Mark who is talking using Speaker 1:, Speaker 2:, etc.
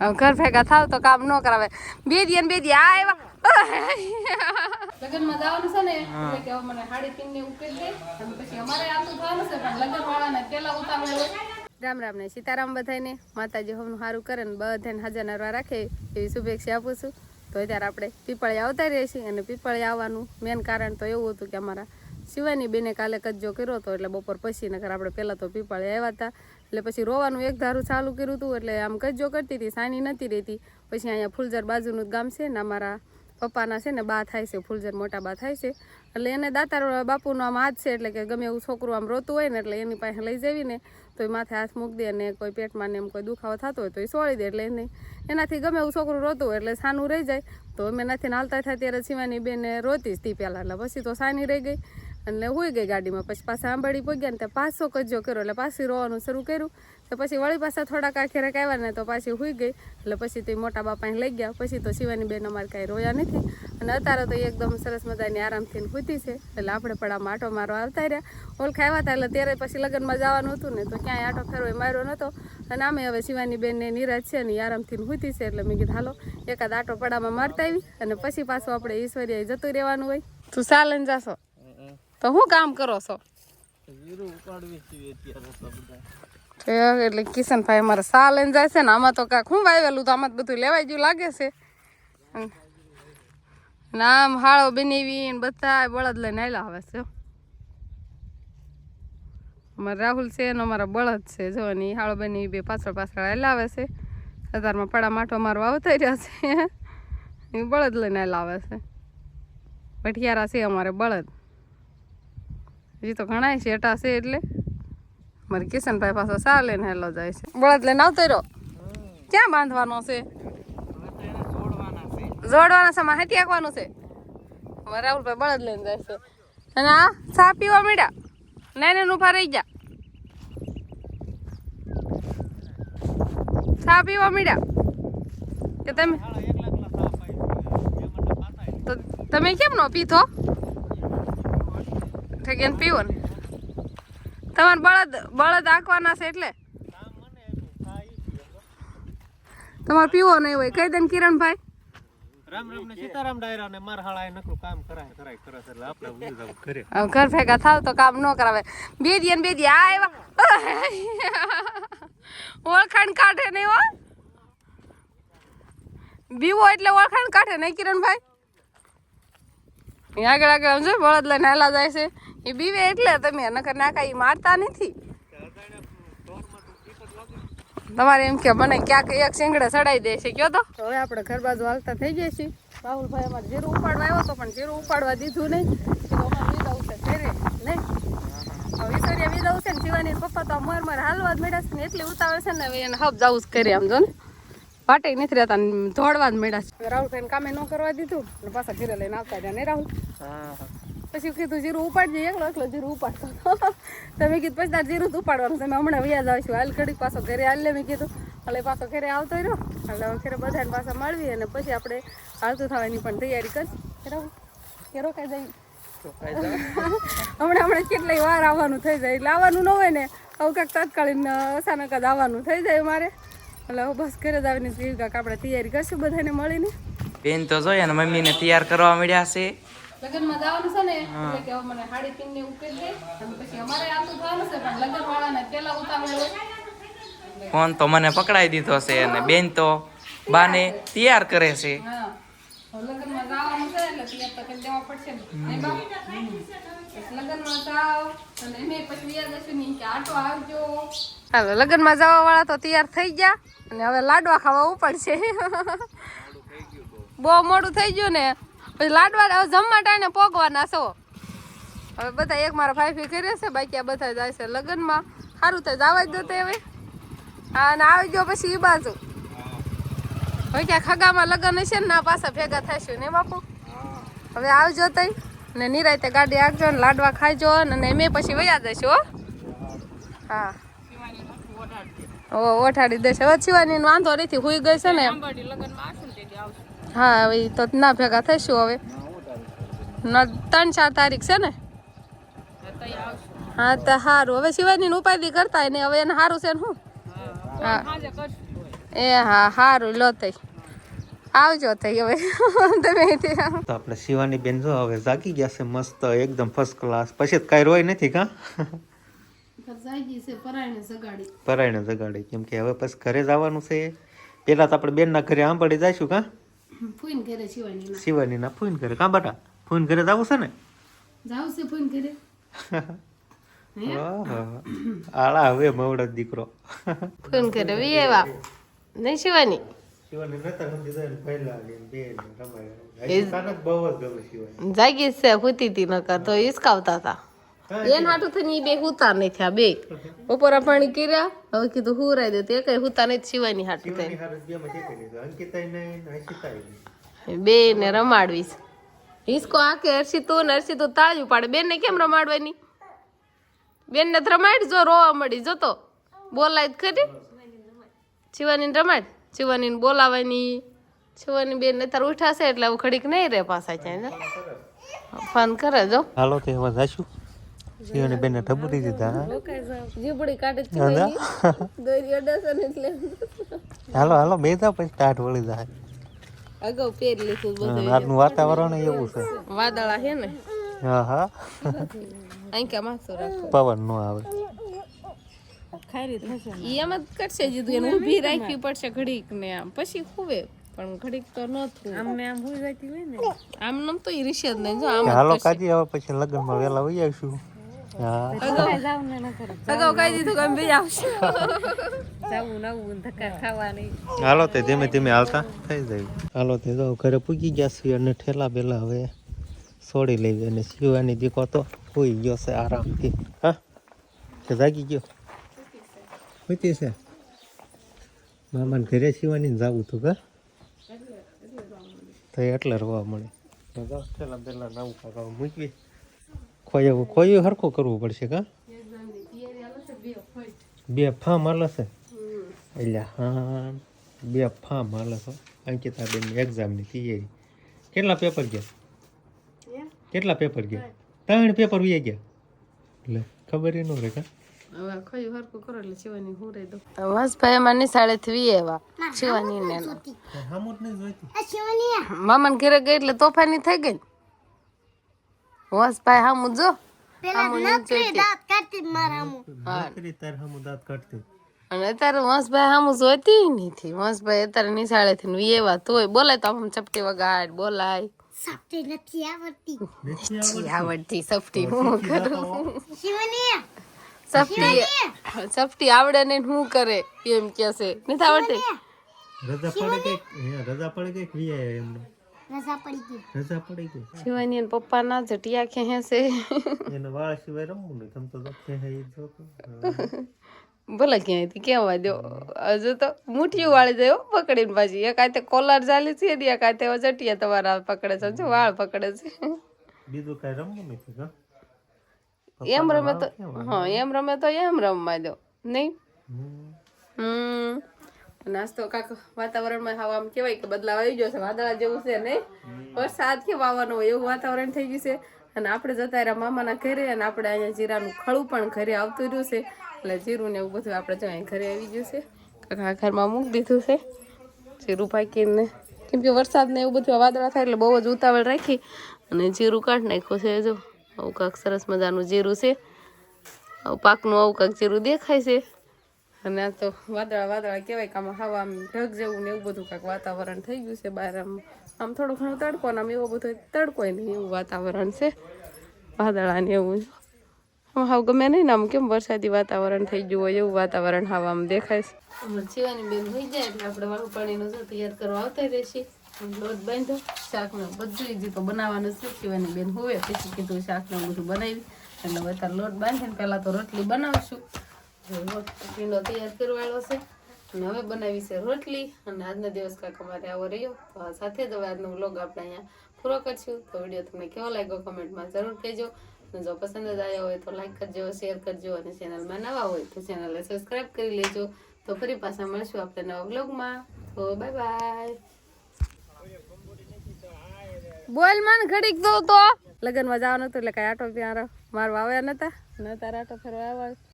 Speaker 1: ઘર ભેગા થાવ તો કામ ન કરાવે. બે દી ને બે દી આ એવા લગ્નમાં જવાનું છે ને કે મને હાડી પીને એવું કરી દે પછી અમારે આતું થવાનું છે પણ લગ્ન વાળાને પેલા ઉતાવળ રામ રામ ને સીતારામ બધાને માતાજી હોમનું સારું કરે ને બધાને હાજર નરવા રાખે એવી શુભેચ્છા આપું છું. તો અત્યારે આપણે પીપળિયા આવતા રહીએ છીએ અને પીપળિયા આવવાનું મેન કારણ તો એવું હતું કે અમારા શિવાની બેને કાલે કજ્જો કર્યો હતો એટલે બપોર પછી નકર આપણે પહેલાં તો પીપળિયા આવ્યા હતા. એટલે પછી રોવાનું એક ધારું ચાલુ કર્યું હતું, એટલે આમ કજો કરતી હતી, સાની નથી રહેતી. પછી અહીંયા ફૂલઝર બાજુનું જ ગામ છે ને, અમારા પપ્પાના છે ને, બા થાય છે, ફૂલઝર મોટા બા થાય છે. એટલે એને દાતાર બાપુનો આમ હાથ છે, એટલે કે ગમે એવું છોકરું આમ રોતું હોય ને, એટલે એની પાસે લઈ જવીને તો એ માથે હાથ મૂકી દે અને કોઈ પેટમાં ને એમ કોઈ દુખાવો થતો હોય તો એ સોળી દે, એટલે એને એનાથી ગમે એવું છોકરું રોતું હોય, એટલે સાનું રહી જાય. તો અમે નથી હાલતા થાય ત્યારે સિવાની બેને રોતી જ તી પહેલાં, એટલે પછી તો સાની રહી ગઈ. એટલે હોઈ ગઈ ગાડીમાં. પછી પાછા આંબાડી પહોંચ્યા ને ત્યાં પાછો કજ્જો કર્યો. એટલે પાછી રોવાનું શરૂ કર્યું. તો પછી વળી પાછા થોડાક આખેરે આવ્યા ને તો પાછી હોઈ ગઈ. એટલે પછી તે મોટા બાપાને લઈ ગયા. પછી તો શિવાની બેન અમારે કાંઈ રોયા નથી. અને અત્યારે તો એકદમ સરસ મજાની આરામથી ખૂતી છે. એટલે આપણે પણ આમ આટો મારો આવતા રહ્યા. ઓલ આવ્યા હતા એટલે ત્યારે પછી લગ્નમાં જવાનું હતું ને તો ક્યાંય આટો ફેરવો માર્યો નહોતો અને આમે હવે શિવાની બેનને નિરાજ છે અને આરામથી ખૂતી છે. એટલે મેં કીધું, હાલો, એકાદ આટો પડામાં મારતા આવી. અને પછી પાછું આપણે ઈશ્વરીએ જતું રહેવાનું હોય. તું સાલન જાશો. તો શું કામ કરો છો? એટલે કિશનભાઈ અમારે સા લઈને જાય છે ને, આમાં તો કાંક શું વાવેલું તો આમાં બધું લેવાઈ જેવું લાગે છે. નામ હાળો બનાવી ને બધા બળદ લઈને આવેલા આવે છે અમારે રાહુલ છે અને અમારા બળદ છે. જો ને ઈ હાળો બની બે પાછળ પાછળ આવેલા આવે છે. અત્યારમાં પડા માટો મારવા આવતા રહ્યા છે. એ બળદ લઈને આવેલા આવે છે. ભઠિયારા છે અમારે બળદ. હજી તો ઘણા શેટા છે એટલે. મારે કિશનભાઈ પાસે સા લઈને હેલો જાય છે. બળદ લઈને આવતો રહ્યો? ક્યાં બાંધવાનો છે? જોડવાના છે માહિતી આપવાનું છે. અમારે રાહુલભાઈ બળદ લઈને જાય છે. અને આ ચા પીવા મળ્યા નાઈને ઊભા રહી જા ચા પીવા મળ્યા કે તમે તો તમે કેમ નો પીધો? ઠેકેન પીવો ને? તમારે બળદ બળદ આંકવાના છે એટલે? તમારે પીવો નહીં હોય. કહી દે ને કિરણભાઈ.
Speaker 2: રામ રામ ને સીતારામ ડાયરા ને માર એ નકરું કામ કરાય. કરાય કરે એટલે આપણે ઉડી જવું
Speaker 1: હવે ઘર ભેગા થાવ તો કામ ન કરાવે. બે દી ને બે દી આ એવા. ઓળખાણ કાઢે નહીં હો. બીવો એટલે ઓળખાણ કાઢે નહીં કિરણભાઈ? આગળ આગળ આમ જો બળદ લઈને હાલા જાય છે. એ બીવે એટલે તમે નકર નાખા એ મારતા નથી. તમારે એમ કે મને ક્યાંક એક શેંગડે ચડાઈ દે છે. કયો તો? હવે આપણે ઘર બાજુ હાલતા થઈ ગયા છીએ. રાહુલભાઈ અમારે જીરું ઉપાડવા આવ્યો હતો પણ જીરું ઉપાડવા દીધું નહીં. છે ઘરે, નહીં? વિસોરિયા વિદાઉ છે ને શિવાની પપ્પા તો મર મર હાલવા જ મેળા છે ને એટલી ઉતાવળ છે ને એને હબ જવું જ કરે આમ જો ને. વાટે નથી રહેતા ધોળવા જ મેળા છે. રાહુલભાઈને કામે ન કરવા દીધું અને પાછા ઘરે લઈને આવતા રહ્યા નહીં રાહુલ. પછી કીધું જીરું ઉપાડજે એકલો એકલો જીરું ઉપાડતો તમે કીધું પછી તાર જીરું ઉપાડવાનું તમે હમણાં વ્યાજ આવશું. હાલ ઘડીક પાછો ઘરે હાલ લે. મેં કીધું એટલે પાછો ઘરે આવતો રહ્યો. એટલે હવે ઘરે બધાને પાછા મળવી અને પછી આપણે હાલતું થવાની પણ તૈયારી કરી. રાહુલ કે રોકાઈ જાય? હમણાં હમણાં કેટલાય વાર આવવાનું થઈ જાય. એટલે આવવાનું ન હોય ને. હવે કાંઈક તાત્કાલિક અચાનક જ આવવાનું થઈ જાય મારે. એટલે બસ ઘરે જ આવીને કાંઈક આપણે તૈયારી કરશું બધાને મળીને.
Speaker 3: બેન તો જોઈએ ને મમ્મીને તૈયાર કરવા મળ્યા છે.
Speaker 1: લગ્નમાં જવાનું છે ને એટલે કે મને હાડી પીને એવું કરી દે પછી અમારે આતું થવાનું છે પણ લગ્ન વાળાને પેલા ઉતાવળ
Speaker 3: ફોન તો મને પકડાઈ દીધો છે અને બેન તો બાને તૈયાર કરે છે.
Speaker 1: હા. લગ્નમાં જવાનું છે એટલે તૈયાર તો કરી દેવા પડશે ને. લગ્નમાં જાઓ અને એમે પછી યાદ હશે કે આટો આવજો. હાલો લગ્નમાં જવા વાળા તો તૈયાર થઈ ગયા અને હવે લાડવા ખાવા ઉપડશે. બહુ મોડું થઈ ગયું ને. પછી લાડવા હવે જમવા ટાણે પોગવાના છો. હવે બધા એક મારા ફાઈફી કરે છે બાકી આ બધા જાય છે લગ્નમાં. સારું તો જવા જ દો તે હવે. હા અને આવી ગયો પછી એ બાજુ. હવે ક્યાં ખગામાં લગ્ન હશે ને ના પાછા ભેગા થઈશું ને બાપુ? હવે આવજો તઈ. ને નિરાયતે ગાડી આગજો ને લાડવા ખાઈજો ને એમે પછી વયા જઈશું, હો. હા. ઓ, ઓઠાડી દેશે. હવે છીવાની વાંધો નથી, હુઈ ગઈ છે ને. હા, હવે તો ના ભેગા થઈશું હવે. ત્રણ ચાર તારીખ છે ને. હા, તો સારું હવે શિવાની ઉપાધિ કરતા ને, હવે એને સારું છે ને શું હા. એ હા સારું લો તઈ. આવજો તઈ હવે. તમે ત્યાં
Speaker 2: તો આપણે શિવાની બેન જો હવે જાગી ગયા છે મસ્ત એકદમ ફર્સ્ટ ક્લાસ પછી કાંઈ રોય નથી કા?
Speaker 1: જાગી છે પરાયણે
Speaker 2: જગાડી. કેમ કે હવે પછી ઘરે જવાનું છે પેલા તો આપણે બેનના ઘરે આંબાડી જઈશું કા?
Speaker 1: ફૂઈન ઘરે શિવાની ના
Speaker 2: શિવાની ના ફૂઈન ઘરે. કા બટા? ફૂઈન ઘરે જવું છે ને?
Speaker 1: જવું છે ફૂઈન ઘરે.
Speaker 2: આળા હવે મવડો દીકરો.
Speaker 1: ફૂઈન ઘરે વી આવ્યા. નહીં શિવાની. જાગી છે હુતી તી નકર તો હિસકાવતા હતા એન હાટું થઈને બે હુતા નહીં થયા બે. બપોરા પાણી કર્યા હવે કીધું હુરાઈ દે તે કઈ હુતા નહીં શિવાની હાટું
Speaker 2: શિવાની બે ને
Speaker 1: રમાડવીશ હિસકો આકે હર્ષિતું ને હર્ષિતું તાળ્યું પાડે. બેન ને કેમ રમાડવાની? બેન ને રમાડ જો રોવા મળી જતો બોલાય ખરી. શિવાની રમાડ શિવાની બોલાવાની. શિવાની બેન ને તાર ઉઠાશે એટલે હવે ઘડીક નહીં રે પાછા છે ફોન કરે જો.
Speaker 2: હાલો તે હવે જાશું. શિવાની બેને ઠબુરી દીધા?
Speaker 1: જીબડી કાઢે દોરી અડાશે ને એટલે.
Speaker 2: હાલો હાલો બે જા પછી સ્ટાર્ટ વળી જાય.
Speaker 1: અગાઉ પહેરી લીધું બધું
Speaker 2: આજનું વાતાવરણ એવું છે.
Speaker 1: વાદળા છે ને?
Speaker 2: હા હા.
Speaker 1: આંકા માથું રાખો?
Speaker 2: પવન નો આવે.
Speaker 1: ઈ એમ જ કરશે જીધું એને ઊભી રાખવી પડશે ઘડીક ને આમ. પછી ખુવે પણ ઘડીક તો ન થયું આમને આમ હુઈ જતી હોય ને. આમ નમ તો ઈ રીશે જ નહીં. જો આમ
Speaker 2: હાલો. કાજી હવે પછી લગ્નમાં વેલા વહી આવીશું. હા. હાલો તે ધીમે ધીમે હાલતા થઈ જાય. હાલો તે તો ઘરે પૂગી ગયા છીએ અને ઠેલા બેલા હવે છોડી લેવી અને શિવાની દીકો તો હોઈ ગયો છે આરામથી. હા? કે જાગી ગયો? હોતી છે. મામાને ઘરે શિવાની જવું હતું કા? તો એટલે રવા મળે. ઠેલા બેલા નવું કાકા મૂકવી. ખોયું ખોયું હરખું કરવું પડશે કા? બે ફામ હાલે છે. એટલે હા બે ફામ હાલે છે. અંકિતાબેનની એક્ઝામની તૈયારી. કેટલા પેપર ગયા? કેટલા પેપર ગયા? ત્રણ પેપર વી ગયા. એટલે ખબર એ ન રહે કા?
Speaker 1: હવે હરકું કરો એટલે શિવાની અમાર શિવાની ને
Speaker 2: જોઈતું.
Speaker 1: મામાને ઘરે ગઈ એટલે તોફાની થઈ ગઈ વાસભાઈ હામુ જો. અને અત્યારે વંશભાઈ હામું જોતી નથી વંશભાઈ અત્યારે નિશાળે થી તોય બોલાય તો આમ ચપટી વગાડ બોલાય. નથી આવડતી. સફટી હું કરું? સફટી સફટી આવડે ને શું કરે એમ કે છે. નથી આવડતી?
Speaker 2: રજા પડે કે રજા પડે કે વી આયા એમને? રજા પડી ગઈ
Speaker 1: શિવાની પપ્પા ના જટિયા ખેહે છે.
Speaker 2: એને વાળ સિવાય રમવું નહીં. તમ તો લખે ઈ જોતું.
Speaker 1: ભલે ક્યાંયથી કેવા દો હજુ તો મુઠ્ઠીઓ વાળી જાય હો પકડીને પાછી. એક આતે કોલર ચાલી છે એક આતે જટિયા તમારા પકડે છે. વાળ પકડે છે.
Speaker 2: બીજું કઈ રમવું નથી કા
Speaker 1: એમ રમે તો હા એમ રમે તો એમ રમવા દો. નહીં?
Speaker 2: હમ.
Speaker 1: નાસ્તો કાક વાતાવરણમાં હવા આમ કહેવાય કે બદલાવ આવી ગયો છે વાદળા જેવું છે નહીં? વરસાદ કે વાવાનો હોય એવું વાતાવરણ થઈ ગયું છે. અને આપણે જતા રહ્યા મામાના ઘરે અને આપણે અહીંયા જીરાનું ખળું પણ ઘરે આવતું રહ્યું છે. એટલે જીરું ને એવું બધું આપણે જો અહીં ઘરે આવી ગયું છે. કાકા ઘરમાં મૂકી દીધું છે. જીરું પાકીને કેમ કે વરસાદ ને એવું બધું વાદળા થાય એટલે બહુ જ ઉતાવળ રાખી અને જીરું કાઢી નાખ્યું છે જો. આવું કાંક સરસ મજાનું જીરું છે. આવું પાકનું આવું કાંક જીરું દેખાય છે. અને આ તો વાદળા વાદળા કહેવાય કે આમાં હવા આમ ઢગ જેવું ને એવું બધું કાંક વાતાવરણ થઈ ગયું છે બહાર. આમ આમ થોડું ઘણું તડકો ને આમ એવો બધો તડકો નહીં એવું વાતાવરણ છે. વાદળા ને એવું. આમ હાવ ગમે નહીં ને આમ કેમ વરસાદી વાતાવરણ થઈ ગયું હોય એવું વાતાવરણ હાવ આમ દેખાય છે. જીવાની બેન થઈ જાય એટલે આપણે વાળું પાણીનો તૈયાર કરવા આવતા રહેશે લોટ બાંધો, શાકનો બધું જે તો બનાવવાનું છે, શિવાની બેન હોવે, પછી કીધું શાકનું બધું બનાવી. એટલે અત્યારે લોટ બાંધીને પહેલાં તો રોટલી બનાવશું. રોટલીનો તૈયાર કરવાનો છે. અને હવે બનાવી છે રોટલી. અને આજનો દિવસ કાંક અમારે આવો રહ્યો. તો આ સાથે જ આજનો વ્લોગ આપણે અહીંયા પૂરો કરશું. તો વીડિયો તમને કેવો લાગ્યો કમેન્ટમાં જરૂર કહેજો. અને જો પસંદ જ આવ્યો હોય તો લાઈક કરજો શેર કરજો અને ચેનલમાં નવા હોય તો ચેનલને સબસ્ક્રાઈબ કરી લેજો. તો ફરી પાછા મળશું આપણે નવા વ્લોગમાં. તો બાય બાય બોલ મન ઘડીક દો તો લગનમાં જવાનું હતું એટલે કઈ આટો ત્યાં મારવા આવ્યા નતા. નતા આટો ફેરવા આવ્યા